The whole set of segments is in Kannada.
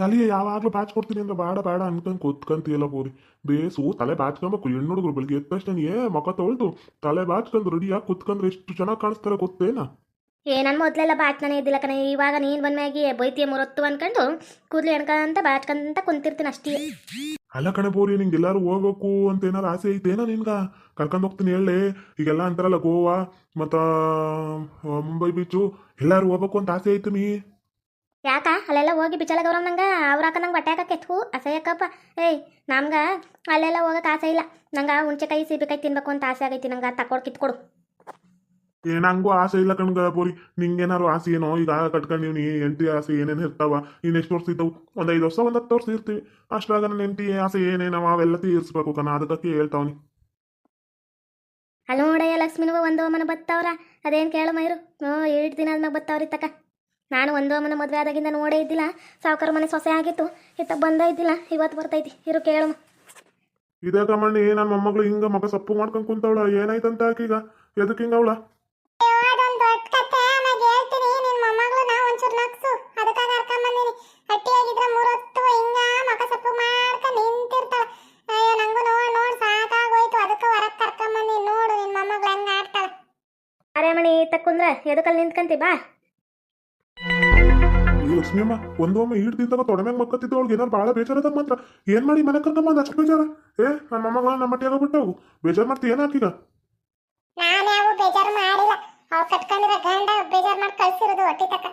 ತಲೆಗೆ ಯಾವಾಗ್ಲೂ ಬಾಚ್ ಕೊಡ್ತೀನಿ ಅಂದ್ರೆ ಬೇಡ ಬೇಡ ಅನ್ಕೊಂಡ್ ಕೂತ್ಕಂತೀಯಲ್ಲ ಬೋರಿ ಬೇಸು, ತಲೆ ಬಾಚ್ಕೊಬೇಕು ಹೆಣ್ಣು ಹುಡುಗರು ಬೆಳಿಗ್ಗೆ ಎದ್ದ ತಕ್ಷಣ ಏ ಮಕ ತೊಳ್ದು ತಲೆ ಬಾಚ್ಕೊಂಡು ರೆಡಿಯಾಗಿ ಕುತ್ಕೊಂಡ್ರೆ ಎಷ್ಟು ಚೆನ್ನಾಗಿ ಕಾಣಿಸ್ತಾರೆ ಗೊತ್ತೇನಾ? ಏ ನನ್ನ ಮೊದಲೆಲ್ಲ ಬಾಚ್ತಾನೆ ಇದ್ದಿಲ್ಲ ಕಣ. ಇವಾಗ ನೀನು ಬಂದ್ಮ್ಯಾಗಿ ಬೈತಿಯ ಮುರತ್ತು ಅನ್ಕೊಂಡು ಕೂದಲು ಎಣ್ಕಂತ ಬಾಟ್ಕಂತ ಕುಂತಿರ್ತೀನಿ ಅಷ್ಟೇ. ಅಲ್ಲ ಕಣೆ ಬೋರಿ ನಿಂಗೆ ಎಲ್ಲಾರು ಹೋಗ್ಬೇಕು ಅಂತ ಏನಾರು ಆಸೆ ಐತೇನೋ ನಿನ್ಗ? ಕರ್ಕೊಂಡು ಹೋಗ್ತೀನಿ ಹೇಳಿ ಈಗೆಲ್ಲ ಅಂತಾರಲ್ಲ ಗೋವಾ ಮತ್ತ ಮುಂಬೈ ಬೀಚು ಎಲ್ಲಾರು ಹೋಗ್ಬೇಕು ಅಂತ ಆಸೆ ಐತೆ ನೀ. ಯಾಕ? ಅಲ್ಲೆಲ್ಲ ಹೋಗಿ ಬಿಚಲ ಗೌರವ್ ನಂಗೆ? ಅವ್ರ ಹಾಕ ನಂಗೆ ಬಟ್ಟೆ ಹಾಕಕ್ಕೆ ಥೂ ಅಸಹ್ಯಕ್ಕಪ್ಪ ಏಯ್ ನಮ್ಗ ಅಲ್ಲೆಲ್ಲ ಹೋಗಕ್ಕೆ ಆಸೆ ಇಲ್ಲ. ನಂಗೆ ಹುಣ್ಸೆಕಾಯಿ ಸೀಬೆಕಾಯಿ ತಿನ್ಬೇಕು ಅಂತ ಆಸೆ ಆಗೈತಿ. ನಂಗೆ ತಕೊಡ್ ಕಿತ್ಕೊಡು. ಏನ್ ಹಂಗೂ ಆಸೆ ಇಲ್ಲ ಕಣ್ಗ ಬೋರಿ ನಿಂಗೇನಾರು ಆಸೆ ಏನೋ? ಈಗ ಕಟ್ಕೊಂಡಿವ್ ನೀ ಎಂಟಿ ಆಸೆ ಏನೇನು ಇರ್ತಾವ? ಇನ್ನು ಎಷ್ಟು ವರ್ಷ ಇದ್ದವು? ಒಂದ್ ಐದು ವರ್ಷ ಒಂದ್ ಹತ್ತು ವರ್ಷ ಇರ್ತೀವಿ. ಅಷ್ಟಾಗ ನನ್ನ ಎಂಟಿ ಆಸೆ ಏನೇನವ ಅವೆಲ್ಲ ತೀರ್ಸ್ಬೇಕು ಕಣ. ಅದಕ್ಕೆ ಹೇಳ್ತಾವನಿ ಹಲೋ ನೋಡಯ್ಯ ಲಕ್ಷ್ಮಿನವ ಒಂದು ಅಮ್ಮನ ಬತ್ತವ್ರ? ಅದೇನ್ ಕೇಳು ಮೈರು ಹ್ಞೂ ಏಳು ದಿನ ಅದನ್ನ ಬತ್ತವ್ರಿ ತಕ ನಾನು ಒಂದು ಅಮ್ಮನ ಮದುವೆ ಆದಾಗಿಂದ ನೋಡೇ ಇದ್ದಿಲ್ಲ. ಸಾವುಕಾರ ಮನೆ ಸೊಸೆ ಆಗಿತ್ತು. ಇತ್ತ ಬಂದ ಇದ್ದಿಲ್ಲ. ಇವತ್ತು ಬರ್ತೈತಿ. ಇರು ಕೇಳು. ಇದೇ ಕಮಣ್ಣಿ ನನ್ನ ಮೊಮ್ಮಗಳು ಹಿಂಗ ಮಗ ಸಪ್ಪು ಮಾಡ್ಕೊಂಡ್ ಕುಂತವಳ. ಏನಾಯ್ತಂತ ಆಕೀಗ? ಎದಕ್ಕೆ ಹಿಂಗ ಅವಳ ಅದೊಂದ್ ದೊಡ್ಡ ಕತೆ ನಾಗ್ ಹೇಳ್ತೀನಿ ನಿನ್ ಮೊಮ್ಮಗಳನ್ನ ಒಂಚೂರು ನಗ್ಸು ಅದಕ್ಕಾಗ ಕರ್ಕೊಂಡ್ ಬಂದೀನಿ ಹಟ್ಟಿಯಾಗಿದ್ರೆ ಮೂರೊತ್ತು ಹಿಂಗ ಮಕ ಸಪ್ಪು ಮಾಡ್ಕ ನಿಂತಿರ್ತಾಳ. ಅಯ್ಯೋ ನಂಗೂ ನೋಡ್ ನೋಡ್ ಸಾಕಾಗೋಯ್ತು. ಅದಕ್ಕೆ ಹೊರಗ್ ಕರ್ಕ ಬಂದೀನಿ ನೋಡು ನಿನ್ ಮೊಮ್ಮಗಳು ಹೆಂಗ ಆಡ್ತಾಳ. ಅರೆಮಣಿ ತಕ್ಕುಂದ್ರ ಎದಕ್ಕಲ್ಲಿ ನಿಂತ್ಕಂತಿ ಬಾ. ಲಕ್ಷ್ಮಿಯಮ್ಮ ಒಂದೊಮ್ಮೆ ಈಡ್ತಿದ್ದಾಗ ತೊಡಮ್ಯಾಗ ಮಕ್ಕತ್ತಿದ್ದ ಅವ್ಳಿಗೆ ಏನಾರು ಭಾಳ ಬೇಜಾರದ ಮಾತ್ರ ಏನ್ ಮಾಡಿ ಮನೆ ಕರ್ಕೊಂಬಂದ್ ಅಷ್ಟು ಬೇಜಾರ? ಏ ನನ್ನ ಮೊಮ್ಮಗಳ ನಮ್ಮ ಮಟ್ಟಿಯಾಗ ಬಿಟ್ಟವು ಬೇಜಾರ್ ಮಾಡ್ತಿ ಏನಾಕೀಗ ನಾನು ಯಾವ ಬೇಜಾರು ಮಾಡಿಲ್ಲ. ಅವ್ ಕಟ್ಕೊಂಡಿರೋ ಗಂಡ ಬೇಜಾರ್ ಮಾಡಿ ಕಳ್ಸಿರೋದು ಹೊಟ್ಟಿ ತಕ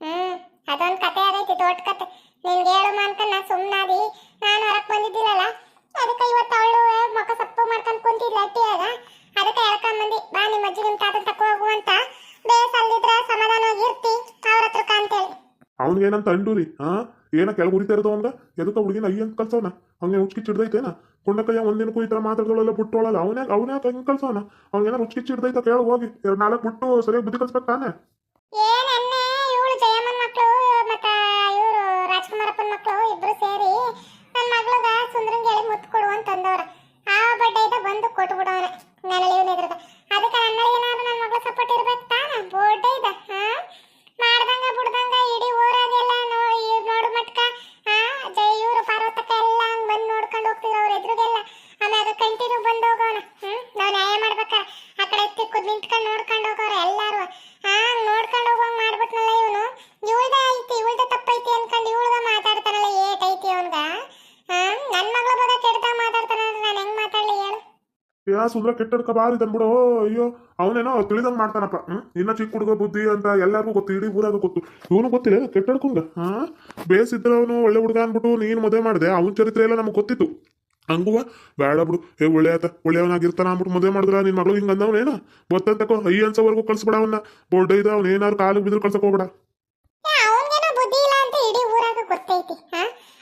ಹ್ಮ್ ಅದೊಂದ್ ಕತೆ ಆಗೈತಿ ದೊಡ್ಡ ಕತೆ. ನಿನ್ಗೆ ಹೇಳು ಅಂತ ನಾ ಸುಮ್ಮನಾದಿ ನಾನು ಹೊರಕ್ ಬಂದಿದ್ದಿಲ್ಲಲ್ಲ ಅದಕ್ಕೆ ಇವತ್ತು ಅವಳು ಮಕ್ಕ ಸಪ್ಪು ಮಾಡ್ಕೊಂಡು ಕುಂತಿದ್ಲ ಅಟ್ಟಿಯಾಗ. ಅದಕ್ಕೆ ಹೇಳ್ಕೊಂಡ್ ಬಂದಿ ಬಾ ನಿಮ್ಮ ಅಜ್ಜಿ ನಿಮ್ಮ ತಾತನ ತಕ ಹೋಗು ಅಂತ. ಬೇಸ್ ಅಲ್ಲಿದ್ರ ಸಮಾಧಾನವಾಗಿ ಇರ್ತಿ ಅವ್ರ ಅವ್ನ್ಗ ಏನಂತ ಅಂಡೂರಿ ಹಾ? ಏನ ಕೆಳಗೆ ಉರಿತಾ ಇರೋದು ಅವಂಗ ಎದಕ್ಕ ಹುಡುಗಿನ ಅಯ್ಯ ಅಂತ ಕಲ್ಸವನ? ಅವ್ನಿಗೆ ಹುಚ್ಕಿ ಚಿಡ್ದೈತೇನ? ಕುಂಡಕಯ್ಯ ಒಂದಿನಕ್ಕೂ ಈ ಥರ ಮಾತಾಡ್ದವಳೆಲ್ಲ ಬಿಟ್ಟೋಳಲ್ಲ ಅವನೇ ಅವ್ನೆ ಹೆಂಗ್ ಕಲ್ಸೋಣ ಕಲ್ಸವನ? ಅವ್ನಿಗೇನಾರು ಹುಚ್ಕಿ ಚಿಡ್ದೈತ ಕೇಳ ಹೋಗಿ ಎರಡು ನಾಲ್ಕು ಬಿಟ್ಟು ಸರಿಯಾಗಿ ಬುದ್ಧಿ ಕಲ್ಸ್ಬೇಕು ತಾನೆ? ಮಕ್ಕಳು ಇಬ್ರು ಸೇರಿ ನನ್ನ ಮಗಳಗ ಸುಂದ್ರಂಗ್ ಹೇಳಿ ಮುತ್ತು ಕೊಡು ಅಂತ ಅಂದವ್ರ ಆ ಬಡ್ಡೆ ಇದ್ದ ಬಂದು ಕೊಟ್ಟು ಬಿಡವನ ನನ್ನ ಇವನ ಎದುರದ ಅದಕ್ಕೆ ನನ್ನ ಏನಾದ್ರು ನನ್ನ ಮಗಳ ಸಪೋರ್ಟ್ ಇರ್ಬೇಕು ತಾನ? ಬೋರ್ಡೆ ಇದ ಹಾ ಮಾಡ್ದಂಗ ಬಿಡ್ದಂಗ ಇಡೀ ಊರಾಗೆಲ್ಲ ನೋಡಿ ನೋಡು ಮಟ್ಕ ಹಾ ಜಯ ಇವರು ಪಾರ್ವತಕ್ಕ ಎಲ್ಲ ಬಂದು ನೋಡ್ಕೊಂಡು ಹೋಗ್ತಿದ್ರು ಅವ್ರ ಎದುರಿಗೆಲ್ಲ. ಅದು ಕಂಟಿನ್ಯೂ ಬಂದು ಹೋಗೋಣ ನಾವ್ ನ್ಯಾಯ ಮಾಡ್ಬೇಕಾರ ಆ ಕಡೆ ತಿಕ್ಕು ನಿಂತ್ಕೊಂಡು ನೋಡ್ಕೊಂಡು ಹೋಗೋರು ಎಲ್ಲಾರು ಹಾ ನೋಡ್ಕೊಂಡು ಹೋಗೋಂಗ್ ಮಾಡ್ಬಿಟ್ನಲ್ಲ ಇವನು ಇವಳ್ದ ಐತಿ ಇವಳ್ದ ತಪ್ಪೈತಿ ಅನ್ಕೊಂಡು ಇವಳ್ಗ ಮಾತಾಡ್ತಾನಲ್ಲ ಏಟ್ ಐತಿ ಅವನ್ಗ ಹಾ ನನ್ ಮಗಳ ಬಗ್ಗೆ ಕೆಡ್ದಾಗ ಮಾತಾಡ್ತಾನ ನಾನು ಹೆಂಗ್ ಮಾತಾಡ್ಲಿ ಹೇಳು ಯಾ ಸುಂದ್ರ ಕೆಟ್ಟಡ್ಕ ಬಾರಿ ತಂದ್ಬಿಡು ಅಯ್ಯೋ, ಅವನೇನೋ ತಿಳಿದಂಗ್ ಮಾಡ್ತಾನಪ್ಪ. ಹ್ಮ್? ಇನ್ನ ಚಿಕ್ಕ ಹುಡುಗ ಬುದ್ಧಿ ಅಂತ ಎಲ್ಲರಿಗೂ ಗೊತ್ತು, ಇಡೀ ಊರಾಗ ಗೊತ್ತು. ಇವನು ಗೊತ್ತಿಲ್ಲ ಕೆಟ್ಟಡ್ಕಂಗ ಹಾ? ಬೇಸಿದ್ರೆ ಅವನು ಒಳ್ಳೆ ಹುಡುಗ ಅಂದ್ಬಿಟ್ಟು ನೀನು ಮದುವೆ ಮಾಡಿದೆ, ಅವನ ಚರಿತ್ರೆ ಎಲ್ಲ ನಮಗೆ ಗೊತ್ತಿತ್ತು. ಹಂಗುವ? ಬೇಡ ಬಿಡು. ಏ, ಒಳ್ಳೆ ಆತ, ಒಳ್ಳೆಯವನಾಗಿರ್ತಾನ ಅಂದ್ಬಿಟ್ಟು ಮದುವೆ ಮಾಡಿದ್ರ ನಿನ್ ಮಗಳು ಹಿಂಗ ಅಂದವನೇನ ಗೊತ್ತಂತಕೋ ಐ ಅನ್ಸೋವರೆಗೂ ಕಳ್ಸ್ಬಿಡ ಅವನ್ನ ಬೋರ್ಡ್ ಇದ, ಅವ್ನ ಏನಾರು ಕಾಲಿಗೆ ಬಿದ್ರು ಕಳ್ಸಕ್ ಹೋಗ್ಬೇಡ.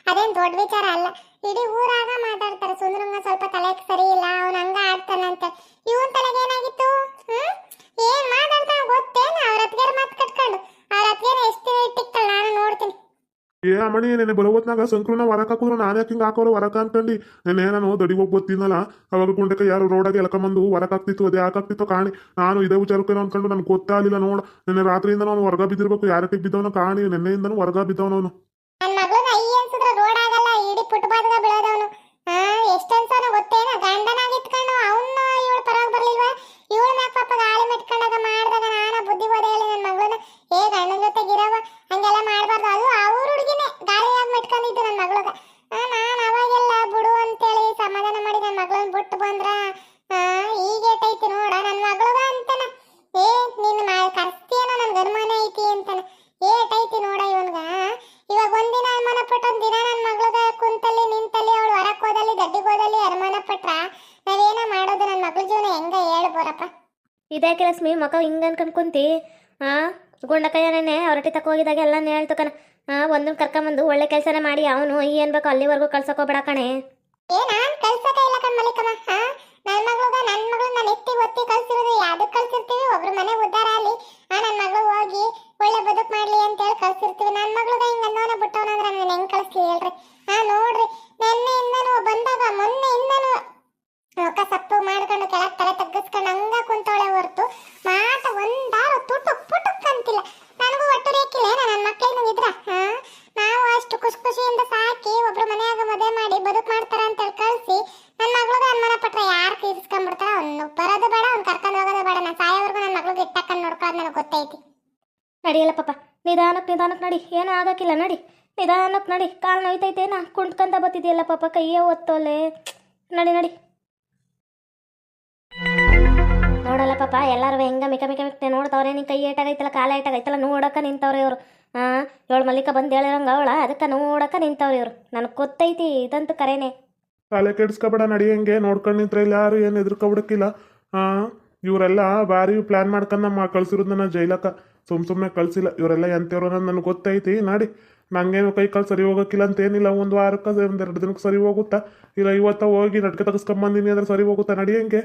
ಅದೇನ್ ದೊಡ್ಡ ವಿಚಾರ ಅಲ್ಲ. ಇಡೀ ಊರಾಗ ಮಾತಾಡ್ತಾರೆ, ಸುಂದ್ರಂಗ ಸ್ವಲ್ಪ ತಲೆಗೆ ಸರಿ ಇಲ್ಲ, ಅವ್ನ ಹಂಗ ಆಡ್ತಾನಂತೆ ಇವನ್ ತಲೆಗೆ ಏನಾಗಿತ್ತು ಹ್ಮ್ ಏನ್ ಮಾತಾಡ್ತಾನ ಗೊತ್ತೇನ ಅವ್ರ ಅತ್ಗೆರ ಮಾತ್ ಕಟ್ಕೊಂಡು ಅವ್ರ ಅತ್ಗೆರ ಎಷ್ಟು ಇಟ್ಟಿಕ್ತಾಳ ನಾನು ನೋಡ್ತೀನಿ ಅಮ್ಮಣಿ ನೆನೆ ಬರೋವತ್ನಾಗ ಸಂಕ್ರೂನ ವರಕ ಕೂರು ನಾನು ಯಾಕೆ ಹಾಕೋರು ಹೊರಕ ಅನ್ಕಂಡು ನೆನೆ ನಾನು ದಡಿ ಹೋಗಿ ಅವಾಗ ಗುಂಡಕ್ಕೆ ಯಾರು ರೋಡಾಗಿ ವರಕ ಹಾಕ್ತಿತ್ತು ಅದು ಯಾಕೆ ಆಗ್ತಿತ್ತು ಕಾಣಿ. ನಾನು ಇದೇ ವಿಚಾರಕ್ಕೆ ಅನ್ಕೊಂಡು ನನ್ಗೆ ಗೊತ್ತಾಗಲಿಲ್ಲ ನೋಡ. ನೆನ್ನೆ ರಾತ್ರಿಯಿಂದ ನಾನು ಹೊರಗ ಬಿದ್ದಿರ್ಬೇಕು ಯಾರಕ್ಕೆ ಬಿದ್ದವನ ಕಾಣಿ. ನೆನ್ನೆಯಿಂದನೂ ಹೊರಗ ಬಿದ್ದವನವನು ನನ್ ಮಗಳನ್ನ ಐ ಅನ್ಸಿದ್ರೆ ರೋಡ್ ಆಗಲ್ಲ, ಇಡೀ ಫುಟ್ಪಾತ್ಗ ಬೀಳೋದವನು. ಹಾ ಎಷ್ಟ್ ಅನ್ಸೋನ ಗೊತ್ತೇನ? ಗಂಡನಾಗ ಇಟ್ಕೊಂಡು ಅವನ್ನ ಇವಳು ಪರವಾಗಿ ಬರ್ಲಿಲ್ವಾ? ಇವಳ ಮ್ಯಾಗ ಪಾಪ ಗಾಳಿ ಮೆಟ್ಕೊಂಡಾಗ ಮಾಡ್ದಾಗ ನಾನ ಬುದ್ಧಿ ಬೋಧೆ ಹೇಳಿ ನನ್ನ ಮಗಳನ್ನ ಏ ಗಂಡನ ಜೊತೆಗೆ ಇರವ ಹಂಗೆಲ್ಲ ಮಾಡ್ಬಾರ್ದು ಅದು ಅವ್ರ ಹುಡುಗಿನೇ ಗಾಳಿಯಾಗ ಮೆಟ್ಕೊಂಡಿದ್ದು ನನ್ನ ಮಗಳಗ ನಾನು ಅವಾಗೆಲ್ಲ ಬಿಡು ಅಂತೇಳಿ ಸಮಾಧಾನ ಮಾಡಿ ನನ್ನ ಮಗಳನ್ನ ಬಿಟ್ಟು ಬಂದ್ರ ಹಾ ಈಗೇಟೈತಿ ನೋಡ ನನ್ನ ಮಗಳಗ ಅಂತಾನ ಏ ನಿನ್ನ ಮಾ ಕರ್ಸ್ತೀಯನ ನನ್ಗೆ ಅನುಮಾನ ಐತಿ ಅಂತಾನ ಏಟೈತಿ ನೋಡ ಇವನ್ಗ ಇವಾಗ ಒಂದಿನ ಅನುಮಾನ ಪಟ್ಟು ಒಂದ್ ದಿನ ನನ್ನ ಮಗಳಗ ಕುಂತಲ್ಲಿ ನಿಂತಲ್ಲಿ ಅವಳು ಹೊರಕ್ ಹೋದಲ್ಲಿ ಗಡ್ಡಿಗೆ ಹೋದಲ್ಲಿ ಅನುಮಾನ ಪಟ್ರ ನಾವೇನ ಮಾಡೋದು ನನ್ನ ಮಗಳ ಜೀವನ ಹೆಂಗ ಹೇಳು ಬೋರಪ್ಪ ಇದ್ಯಾಕೆ ಲಕ್ಷ್ಮಿ ಮಕ ಹಿಂಗೆ ಅನ್ಕೊಂಡ್ಕೊಂತಿ ಕುಂತಿ ಹಾ ಗುಂಡಕಯ್ಯ ನೆನೆ ಹೊರಟಿ ತಕ ಹೋಗಿದಾಗ ಎಲ್ಲ ಹೇಳ್ತು ಕಣ. ಒಂದು ಕರ್ಕೊಂಬಂದು ಒಳ್ಳೆ ಕೆಲಸನೇ ಮಾಡಿ ಅವನು ಈ ಬೇಕೋ ಅಲ್ಲಿವರೆಗೂ ಕಳ್ಸೋಕೋಬೇಡ ಕಣೆ. ಏ ನಾನ್ ಕಳ್ಸಕ ಇಲ್ಲ ಕಣ್ ಹಾ ನನ್ನ ಮಗಳಗ ನನ್ನ ಮಗಳು ನಾನು ಎತ್ತಿ ಒತ್ತಿ ಕಳ್ಸಿರೋದು ಯಾವ್ದಕ್ ಕಳ್ಸಿರ್ತೀವಿ ಒಬ್ರು ಮನೆ ಉದ್ಧಾರ ಅಲ್ಲಿ ಆ ನನ್ನ ಮಗಳು ಹೋಗಿ ಒಳ್ಳೆ ಬದುಕು ಮಾಡ್ಲಿ ಅಂತ ಹೇಳಿ ಕಳ್ಸಿರ್ತೀವಿ ನನ್ನ ಮಗಳಗ ಹಿಂಗ ಅಂದವನ ಬಿಟ್ಟವನಂದ್ರ ನಾನು ಹೆಂಗ್ ಕಳಿಸ್ಲಿ ಹೇಳ್ರಿ ಹಾ ನೋಡ್ರಿ ನಿನ್ನೆಯಿಂದನೂ ಬಂದಾಗ ಮೊನ್ನೆಯಿಂದನೂ ಮುಖ ಸಪ್ಪು ಮಾಡ್ಕೊಂಡು ಕೆಳಗ್ ತಲೆ ತಗ್ಗಿಸ್ಕೊಂಡು ಹಂಗ ಕುಂತವಳೆ ಹೊರ್ತು ಮಾಟ ಒಂದಾರು ತುಟುಕ್ ಪುಟುಕ್ ನನಗೆ ಗೊತ್ತೈತಿ ನಡಿಯಲ್ಲ ಪಾಪ ನಿಧಾನಕ್ಕೆ ನಿಧಾನಕ್ಕೆ ನಡಿ, ಏನೂ ಆಗಕ್ಕಿಲ್ಲ, ನಡಿ. ನಿಧಾನಕ್ಕೆ ನಡಿ, ಕಾಲು ನೋಯ್ತೈತೇನ ಕುಂಟ್ಕಂತ ಬತ್ತಿದೆಯಲ್ಲ ಪಾಪ ಕೈಯೇ ಒತ್ತೋಲೆ. ನಡಿ ನಡಿ. ನೋಡಲ್ಲ ಪಾಪ ಎಲ್ಲರೂ ಹೆಂಗ ಮಿಕ ಮಿಕ ಮಿಕ್ ನೋಡ್ತಾವ್ರೆ, ನಿನ್ ಕೈ ಏಟಾಗೈತಲ್ಲ, ಕಾಲ ಏಟಾಗೈತಲ್ಲ ನೋಡಕ್ಕ ನಿಂತವ್ರೆ ಇವರು. ಹಾಂ ಏಳು ಮಲ್ಲಿಕ ಬಂದು ಹೇಳಿರಂಗ ಅವಳ, ಅದಕ್ಕೆ ನೋಡಕ್ಕ ನಿಂತವ್ರೆ ಇವರು. ನನಗೆ ಗೊತ್ತೈತಿ, ಇದಂತೂ ಕರೆನೇ. ತಲೆ ಕೆಡಿಸ್ಕೊಬೇಡ ಹೆಂಗೆ, ನೋಡ್ಕೊಂಡು ನಿಂತ್ರೆ ಇಲ್ಲ ಯಾರು ಏನು ಎದುರ್ಕೊಬಿಡಕ್ಕಿಲ್ಲ ಹಾಂ ಇವರೆಲ್ಲ ಭಾರಿ ಪ್ಲ್ಯಾನ್ ಮಾಡ್ಕೊಂಡು ನಮ್ಮ ಕಳ್ಸಿರೋದನ್ನ ಜೈಲಕ್ಕ. ಸುಮ್ ಸುಮ್ಮನೆ ಕಳಿಸಿಲ್ಲ. ಇವರೆಲ್ಲ ಎಂಥವ್ರು ನನಗೆ ಗೊತ್ತೈತಿ. ನಾಡಿ, ನಂಗೇನು ಕೈ ಕಾಲು ಸರಿ ಹೋಗೋಕ್ಕಿಲ್ಲ ಅಂತೇನಿಲ್ಲ. ಒಂದು ವಾರಕ್ಕೆ ಒಂದು ಎರಡು ದಿನಕ್ಕೆ ಸರಿ ಹೋಗುತ್ತಾ? ಇಲ್ಲ ಇವತ್ತ ಹೋಗಿ ನಡ್ಕೆ ತಗಸ್ಕೊಂಬಂದಿನಿ ಅಂದ್ರೆ ಸರಿ ಹೋಗುತ್ತಾ ಹೆಂಗೆ?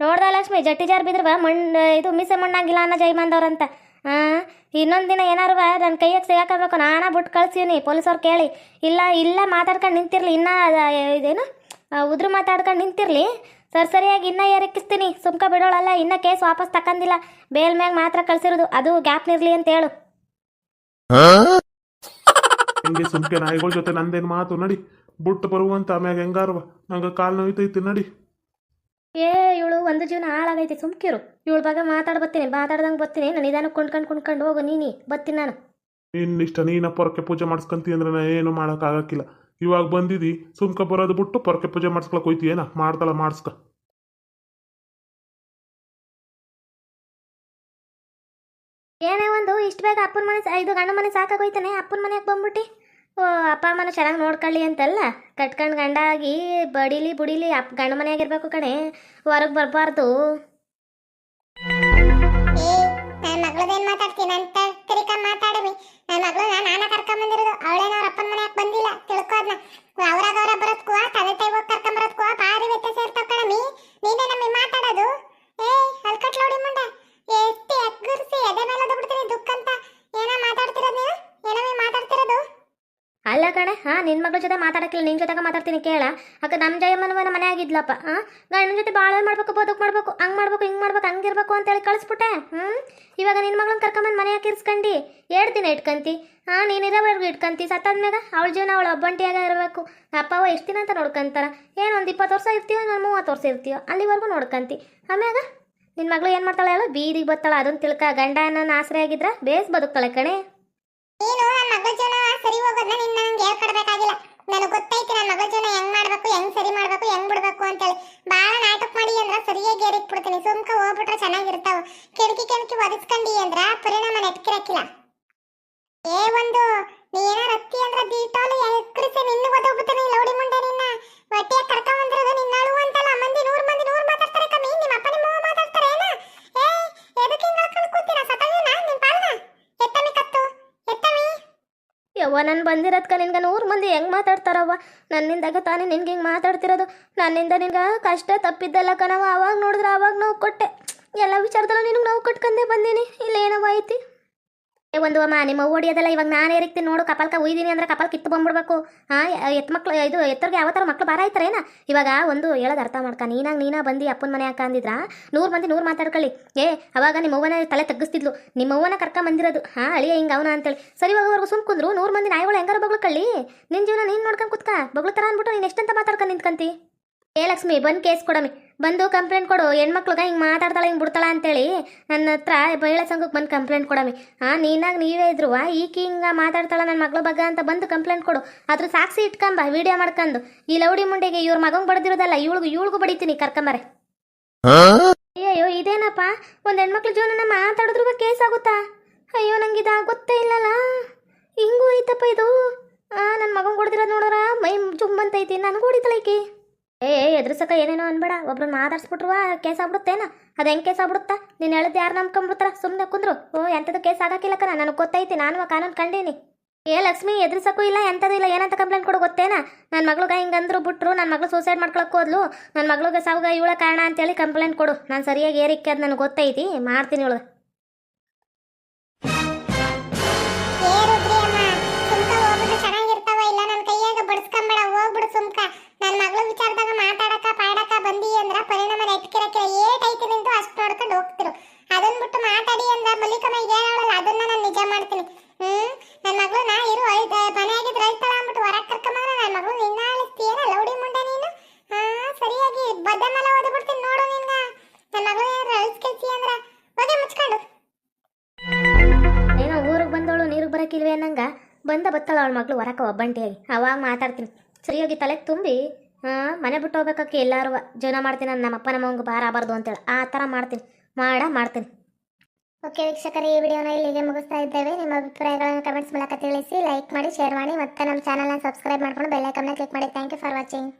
ನೋಡ್ದ ಲಕ್ಷ್ಮಿ, ಜಟ್ಟಿ ಜಾರ್ ಬಿದ್ರವ? ಮಣ್ಣು ಇದು ಮೀಸೆ ಮಣ್ಣಾಗಿಲ್ಲ ಅನ್ನೋ ಜೈಮಂದವ್ರಂತ. ಹಾಂ ಇನ್ನೊಂದು ದಿನ ಏನಾರು ನನ್ನ ಕೈಯಾಗ ಸಿಗಾಕಬೇಕು. ನಾನಾ ಬಿಟ್ಟು ಕಳ್ಸೀನಿ ಪೊಲೀಸವ್ರು ಕೇಳಿ. ಇಲ್ಲ ಇಲ್ಲ ಮಾತಾಡ್ಕೊಂಡು ನಿಂತಿರ್ಲಿ. ಇನ್ನ ಇದೇನು? ಉದ್ರು ಮಾತಾಡ್ಕೊಂಡು ನಿಂತಿರ್ಲಿ. ಸರಿ ಸರಿಯಾಗಿ ಇನ್ನ ಏರಕ್ಕಿಸ್ತೀನಿ ಸುಮ್ಕ ಬಿಡೋಳಲ್ಲ ಇನ್ನ ಕೇಸ್ ವಾಪಸ್ ತಕ್ಕಂದಿಲ್ಲ ಬೇಲ್ ಮ್ಯಾಗ ಮಾತ್ರ ಕಳ್ಸಿರೋದು. ಅದು ಗ್ಯಾಪ್ ನಿರ್ಲಿ ಅಂತ ಹೇಳು. ಹಿಂಗೆ ಸುಮ್ಕೆ ನಾಯಿಗಳ ಜೊತೆ ನಂದೇನು ಮಾತು? ನಡಿ ಬುಟ್ಟು ಬರುವಂತ ಆಮ್ಯಾಗ ಹೆಂಗಾರವ? ನಂಗೆ ಕಾಲ್ ನೋಯ್ತೈತಿ ನಡಿ. ಏ ಇವಳು ಒಂದು ಜೀವನ ಹಾಳಾಗೈತಿ. ಸುಮ್ಕಿರು. ಇವಳ ಬಗ್ಗೆ ಮಾತಾಡ್ ಬತ್ತೀನಿ ಮಾತಾಡ್ದಂಗೆ ಬತ್ತೀನಿ. ನಾನು ನಿಧಾನಕ್ಕೆ ಕುಣ್ಕೊಂಡು ಕುಣ್ಕೊಂಡು ಹೋಗು ನೀನಿ. ಬತ್ತೀನಿ ನಾನು. ನಿನ್ನಿಷ್ಟ ನೀನ ಪೊರಕೆ ಪೂಜೆ ಮಾಡಿಸ್ಕೊಂತಿ ಅಂದ್ರೆ ನಾ ಏನು ಮಾಡೋಕ್ಕಾಗಕ್ಕಿಲ್ಲ. ಇವಾಗ ಬಂದಿದಿ ಸುಮ್ಕ ಬರೋದು ಬಿಟ್ಟು ಪೊರಕೆ ಪೂಜೆ ಮಾಡಿಸ್ಕೊಳಕ್ ಏನ ಮಾಡ್ತಾಳ ಮಾಡಿಸ್ಕ. ಏನೇ ಒಂದು, ಇಷ್ಟು ಬೇಗ ಅಪ್ಪನ ಮನೆ ಸಾ- ಇದು ಗಂಡ ಮನೆ ಸಾಕಾಗೋಯ್ತಾನೆ ಅಪ್ಪನ ಮನೆಗೆ ಬಂದ್ಬಿಟ್ಟು. ಓ, ಅಪ್ಪ ಅಮ್ಮನ ಚೆನ್ನಾಗಿ ನೋಡ್ಕೊಳ್ಳಿ ಅಂತಲ್ಲ. ಕಟ್ಕೊಂಡು ಗಂಡಾಗಿ ಬಡಿಲಿ ಬುಡಿಲಿ ಅಪ್ಪ ಗಂಡ ಮನೆಯಾಗಿರ್ಬೇಕು ಕಣೆ. ಹೊರಗೆ ಬರಬಾರ್ದು. ಏ ನನ್ನ ಮಾತಾಡ್ತೀನಿ ಅಂತ ತಿರಿಕ ಮಾತಾಡಮಿ. ನನ್ನ ಮಗಳನ್ನ ನಾನ ಕರ್ಕೊಂಡ್ ಬಂದಿರೋದು. ಅವಳೇನ ಅಪ್ಪನ ಮನೆಯಾಗ ಬಂದಿಲ್ಲ. ತಿಳ್ಕೊ ಅವ್ರಾಗ ಅವ್ರ ಬರೋದ್ಕೂ ತಂದೆ ತಾಯಿ ಹೋಗಿ ಕರ್ಕೊಂಡ್ ಬರೋದ್ಕೂ, ಭಾರಿ ವ್ಯತ್ಯಾಸ ಇರ್ತಾವ ಕಣಮಿ ನೀನೇ ಮೀ ಮಾತಾಡೋದು. ಏ ಹಲ್ಕಟ್ ನೋಡಿ ಮುಂಡ ಎಷ್ಟು ಎಗ್ಗರ್ಸಿ ಎದೆ ಮೇಲೆ ಬಿಡ್ತೀನಿ ದುಃಖ ಅಂತ. ಏನೋ ಮಾತಾಡ್ತಿರೋದು ನೀನು? ಏನಮ್ಮಿ ಮಾತಾಡ್ತಿರೋದು? ಅಲ್ಲ ಕಣೆ, ಹಾ ನಿನ್ನ ಮಗಳ ಜೊತೆ ಮಾತಾಡಕ್ಕಿಲ್ಲ ನಿನ್ನ ಜೊತೆಗೆ ಮಾತಾಡ್ತೀನಿ ಕೇಳ. ಅಕ್ಕ ನಮ್ಮ ಜಯಮ್ಮನವನ ಮನೆ ಆಗಿದ್ಲಪ್ಪ, ಹಾ? ಗಂಡನ ಜೊತೆ ಭಾಳ ಮಾಡ್ಬೇಕು, ಬದುಕು ಮಾಡ್ಬೇಕು, ಹಂಗೆ ಮಾಡ್ಬೇಕು, ಹಿಂಗೆ ಮಾಡ್ಬೇಕು, ಹಂಗಿರ್ಬೇಕು ಅಂತೇಳಿ ಕಳಿಸ್ಬಿಟ್ಟೆ ಹ್ಞೂ ಇವಾಗ ನಿನ್ನ ಮಗಳನ್ನ ಕರ್ಕೊಂಬಂದು ಮನೆ ಹಾಕಿರ್ಸ್ಕಂಡು ಎರಡು ದಿನ ಇಟ್ಕಂತಿ, ಹಾಂ, ನೀನು ಇರೋವರೆಗೂ ಇಟ್ಕಂತಿ, ಸತ್ತಾದ್ಮ್ಯಾಗ ಅವಳ ಜೀವನ ಅವಳ ಒಬ್ಬಂಟಿಯಾಗ ಇರಬೇಕು ಅಪ್ಪ ಎಷ್ಟು ದಿನ ಅಂತ ನೋಡ್ಕಂತಾರ? ಏನು ಒಂದು ಇಪ್ಪತ್ತು ವರ್ಷ ಇರ್ತೀವೋ ನಾನು ಮೂವತ್ತು ವರ್ಷ ಇರ್ತೀವೋ ಅಲ್ಲಿವರೆಗೂ ನೋಡ್ಕಂತಿ, ಆಮ್ಯಾಗ ನಿನ್ನ ಮಗಳು ಏನು ಮಾಡ್ತಾಳೆ ಹೇಳು? ಬೀದಿಗೆ ಬತ್ತಾಳ ಅದನ್ನ ತಿಳ್ಕ. ಗಂಡ ಅನ್ನೋ ಆಸರೆ ಆಗಿದ್ರ ಬೇಸ್ ಬದುಕ್ತಾಳೆ ಕಣೆ. ನೀನು ನನ್ನ ಮಗಳ ಜೀವನ ಸರಿ ಹೋಗೋದನ್ನ ನಿನ್ನ ನನಗೆ ಹೇಳ್ಕೊಡ್ಬೇಕಾಗಿಲ್ಲ ನನಗೆ ಗೊತ್ತೈತಿ ನನ್ನ ಮಗಳ ಜೀವನ ಹೆಂಗ್ ಮಾಡ್ಬೇಕು, ಹೆಂಗ್ ಸರಿ ಮಾಡ್ಬೇಕು, ಹೆಂಗ್ ಬಿಡ್ಬೇಕು ಅಂತೇಳಿ. ಬಾಳ ನಾಟಕ ಮಾಡಿ ಅಂದ್ರ ಸರಿಯಾಗಿ ಏರಿಕ್ ಬಿಡ್ತೀನಿ ಸುಮ್ಕ ಹೋಗ್ಬಿಟ್ರೆ ಚೆನ್ನಾಗಿರ್ತಾವ. ಕೆಣಕಿ ಕೆಣಕಿ ಒದಸ್ಕೊಂಡಿ ಅಂದ್ರ ಪರಿಣಾಮ ನೆಟ್ಕಿರಕ್ಕಿಲ್ಲ ಏ ಒಂದು, ನೀ ಏನಾರ ಅತ್ತಿ ಅಂದ್ರ ದೀಟಾಲು ಎಕ್ರಿಸಿ ನಿನ್ನ ಒದಗ್ಬಿಡ್ತೀನಿ. ಲೌಡಿ ಮುಂಡೆ ನಿನ್ನ. ಹೊಟ್ಟೆಯ ಕರ್ಕೊಂಡ್ ಬಂದಿರೋದು ನಿನ್ನ ಅಳು ಅಂತಲ್ಲ ಮಂದಿ ನೂರ್ ಮಾತಾಡ್ತಾರೆ ಕಮ್ಮಿ ನಿಮ್ಮ ಅಪ್ಪ ನಿಮ್ಮ ಅವ್ವ ಮಾತಾಡ್ತಾರೆ ಏನ ಏ ಎದಕ್ಕೆ ಹಿಂಗ್ ಹೇಳ್ಕೊಂಡ್ ಕೂತೀರಾ ಸತಾಗಿನ ನಿನ್ ಪಾಲ್ನ ಎತ್ತಮಿ ಕತ್ತು ಎತ್ತಮಿ ಯವ್ವ ನಾನು ಬಂದಿರೋದ್ಕ ನಿನ್ಗೆ ನೂರು ಮಂದಿ ಹೆಂಗೆ ಮಾತಾಡ್ತಾರವ್ವ? ನನ್ನಿಂದಾಗ ತಾನೇ ನಿನ್ಗೆ ಹಿಂಗೆ ಮಾತಾಡ್ತಿರೋದು. ನನ್ನಿಂದ ನಿನ್ಗೆ ಕಷ್ಟ ತಪ್ಪಿದ್ದಲ್ಲ ಕಣವ ಅವಾಗ ನೋಡಿದ್ರೆ ಅವಾಗ ನೋವು ಕೊಟ್ಟೆ. ಎಲ್ಲ ವಿಚಾರದಲ್ಲೂ ನಿನಗೆ ನೋವು ಕೊಟ್ಕೊಂಡೇ ಬಂದೀನಿ. ಇಲ್ಲ ಏನವ ಐತಿ? ಒಂದು ಅಮ್ಮ, ನಿಮ್ಮ ಓಡಿಯೋದಲ್ಲ ಇವಾಗ ನಾನು ಏರಿಕ್ತೀನಿ ನೋಡು, ಕಪಾಲ್ಕ ಉಯ್ದೀನಿ ಅಂದ್ರೆ ಕಪಾಲ್ ಕಿತ್ತು ಬಂದ್ಬಿಡ್ಬೇಕು. ಹಾಂ ಎತ್ ಮಕ್ಳು, ಇದು ಎತ್ತರಿಗೆ ಯಾವತ್ತರ ಮಕ್ಳು ಭಾರ ಏನ? ಇವಾಗ ಒಂದು ಹೇಳೋದು ಅರ್ಥ ಮಾಡ್ಕ, ನೀನಾಗ ನೀನಾ ಬಂದು ಅಪ್ಪನ ಮನೆ ಹಾಕ ಅಂದಿದ್ರ? ನೂರು ಮಂದಿ ನೂರು ಮಾತಾಡ್ಕೊಳ್ಳಿ. ಏ, ಅವಾಗ ನಿಮ್ಮ ಅವ್ವನ ತಲೆ ತಗ್ಗಿಸ್ತಿದ್ಲು. ನಿಮ್ಮ ಅವ್ವನ ಕರ್ಕ ಬಂದಿರೋದು. ಹಾ, ಅಳಿಯ ಹಿಂಗೆ ಅವನ ಅಂತೇಳಿ. ಸರಿ ಹೋಗೋವರೆಗೂ ಸುಮ್ ಕುಂದ್ರು, ನೂರು ಮಂದಿ ನಾಯಿಗಳು ಹೆಂಗಾರ ಕಳ್ಳಿ? ನಿನ್ನ ಜೀವನ ನೀನು ನೋಡ್ಕೊಂಡು ಕುತ್ಕ. ಬಗ್ಲತ್ತಾರ ಅಂದ್ಬಿಟ್ಟು ನೀನು ಎಷ್ಟಂತ ಮಾತಾಡ್ಕೊಂಡು ನಿಂತ್ಕಂತಿ? ಏ, ಲಕ್ಷ್ಮಿ, ಬಂದು ಕೇಸ್ ಕೊಡಮಿ. ಬಂದು ಕಂಪ್ಲೇಂಟ್ ಕೊಡು, ಹೆಣ್ಮಕ್ಳಿಗೆ ಹಿಂಗೆ ಮಾತಾಡ್ತಾಳೆ, ಹಿಂಗೆ ಬಿಡ್ತಾಳ ಅಂತೇಳಿ ನನ್ನ ಹತ್ರ ಮಹಿಳಾ ಸಂಘಕ್ಕೆ ಬಂದು ಕಂಪ್ಲೇಂಟ್ ಕೊಡಮಿ. ಆ, ನೀನಾಗ ನೀವೇ ಇದ್ರು ಈಕಿ ಹಿಂಗೆ ಮಾತಾಡ್ತಾಳ ನನ್ನ ಮಗಳ ಬಗ್ಗೆ ಅಂತ ಬಂದು ಕಂಪ್ಲೇಂಟ್ ಕೊಡು. ಅದ್ರ ಸಾಕ್ಷಿ ಇಟ್ಕೊಂಬ, ವಿಡಿಯೋ ಮಾಡ್ಕೊಂಡು ಈ ಲೌಡಿ ಮುಂಡೆಗೆ ಇವ್ರ ಮಗಂಗೆ ಬಡ್ದಿರೋದಲ್ಲ, ಇವಳಿಗೂ ಇವಳಿಗೂ ಬಡಿತೀನಿ, ಕರ್ಕೊಂಬರೆ. ಅಯ್ಯೋ ಇದೇನಪ್ಪ? ಒಂದು ಹೆಣ್ಮಕ್ಳ ಜೀವನನ ಮಾತಾಡಿದ್ರು ಕೇಸ್ ಆಗುತ್ತಾ? ಅಯ್ಯೋ ನಂಗೆ ಇದು ಗೊತ್ತೇ ಇಲ್ಲಲ್ಲ. ಹಿಂಗೂ ಐತಪ್ಪ ಇದು. ನನ್ನ ಮಗನ್ ಹೊಡೆದಿರೋದು ನೋಡೋರ ಮೈ ಜುಮ್ಮಂತೈತಿ ನನಗೂ ಹೊಡಿತಾಳೆ ಈಕಿ. ಏ ಎದುರ್ಸಕ ಏನೇನೋ ಅನ್ಬೇಡ, ಒಬ್ರನ್ನ ಮಾತಾಡ್ಸ್ಬಿಟ್ರುವ ಕೇಸ್ ಆಗ್ಬಿಡುತ್ತೇನ? ಅದು ಹೆಂಗೆ ಕೇಸ್ ಆಗ್ಬಿಡುತ್ತಾ? ನೀನು ಹೇಳದ್ ಯಾರು ನಂಬ್ಕೊಂಡ್ಬಿಡ್ತಾರ ಸುಮ್ಮನೆ ಕುಂದ್ರು. ಓ, ಎಂಥದ್ದು ಕೇಸ್ ಆಗಕ್ಕಿಲ್ಲ ನನಗೆ ಗೊತ್ತೈತಿ, ನಾನು ಕಾನೂನು ಕಂಡೀನಿ. ಏ, ಲಕ್ಷ್ಮಿ, ಎದುರ್ಸಕ್ಕೂ ಇಲ್ಲ, ಎಂಥದ್ದು ಇಲ್ಲ, ಏನಂತ ಕಂಪ್ಲೇಂಟ್ ಕೊಡು ಗೊತ್ತೇನಾ? ನನ್ನ ಮಗ್ಳಿಗೆ ಹಿಂಗಂದ್ರು ಬಿಟ್ರು ನನ್ನ ಮಗಳು ಸೂಸೈಡ್ ಮಾಡ್ಕೊಳಕ್ಕೆ ಹೋದ್ಲು ನನ್ನ ಮಗಳಿಗೆ ಸಾವುಗ ಇವಳ ಕಾರಣ ಅಂತೇಳಿ ಕಂಪ್ಲೇಂಟ್ ಕೊಡು. ನಾನು ಸರಿಯಾಗಿ ಏರಿಕೆ ಅದು ನನಗೆ ಗೊತ್ತೈತಿ, ಮಾಡ್ತೀನಿ ಇವಳು ವಿಚಾರದಾಗ ಮಾತಾಡಕ, ಪಾಡಕ ಬಂದಿ ಅಂದ್ರ ಪರಿಣಾಮ ನೆಟ್ಕಿರಕಿರ ಏಟ್ ಐತಿ ನಿಂತು ಅಷ್ಟು ನೋಡ್ಕೊಂಡು ಹೋಗ್ತಿರು. ಅದನ್ ಬಿಟ್ಟು ಮಾತಾಡಿ ಅಂದ್ರ ಮಲ್ಲಿಕಮ್ಮ ಈಗ ಅದನ್ನ ನಾನು ನಿಜ ಮಾಡ್ತೀನಿ. ಹ್ಮ್? ನನ್ನ ಮಗಳು ನಾ ಇರು ಮನೆಯಾಗಿದ್ರೆ ಅಳ್ತಾಳ ಅಂದ್ಬಿಟ್ಟು ಹೊರಗೆ ಕರ್ಕೊಂಬಂದ್ರೆ ನನ್ನ ಮಗಳು ನಿನ್ನ ಅಳಿಸ್ತೀಯಲ್ಲ ಲೌಡಿ ಮುಂಡೆ ನೀನು? ಹಾ, ಸರಿಯಾಗಿ ಬದ್ದನೆಲ್ಲ ಓದ್ಬಿಡ್ತೀನಿ ನೋಡು ನಿನ್ಗ. ನನ್ನ ಮಗಳು ಏನಾರ ಅಳಿಸ್ಕೇಳ್ತೀಯ ಅಂದ್ರ? ಹೋಗಿ ಮುಚ್ಕೊಂಡು. ಏನೋ ಊರಿಗೆ ಬಂದವಳು ನೀರಿಗೆ ಬರಕ್ಕಿಲ್ವೇ ಅನ್ನಂಗ? ಬಂದ ಬತ್ತಾಳ ಅವಳ ಮಗಳು ಹೊರಕ ಒಬ್ಬಂಟಿಯಾಗಿ ಅವಾಗ ಮಾತಾಡ್ತೀನಿ. ಸರಿಯಾಗಿ ತಲೆಗೆ ತುಂಬಿ. ಹಾಂ, ಮನೆ ಬಿಟ್ಟು ಹೋಗ್ಬೇಕಕ್ಕೆ ಎಲ್ಲರೂ ಜೀವನ ಮಾಡ್ತೀನಿ ನಾನು ನಮ್ಮ ಅಪ್ಪ ನಮ್ಮಂಗೆ ಭಾರ ಆಗಬಾರ್ದು ಅಂತೇಳಿ. ಆ ಥರ ಮಾಡ್ತೀನಿ. ಮಾಡ, ಮಾಡ್ತೀನಿ. ಓಕೆ ವೀಕ್ಷಕರೇ, ಈ ವಿಡಿಯೋನ ಇಲ್ಲಿಗೆ ಮುಗಿಸ್ತಾ ಇದ್ದೇವೆ. ನಿಮ್ಮ ಅಭಿಪ್ರಾಯಗಳನ್ನು ಕಮೆಂಟ್ಸ್ ಮೂಲಕ ತಿಳಿಸಿ ಲೈಕ್ ಮಾಡಿ ಶೇರ್ ಮಾಡಿ, ಮತ್ತು ನಮ್ಮ ಚಾನಲ್ನ ಸಬ್ಸ್ಕ್ರೈಬ್ ಮಾಡ್ಕೊಂಡು ಬೆಲ್ಲೈಕನ್ನ ಕ್ಲಿಕ್ ಮಾಡಿ. Thank you for watching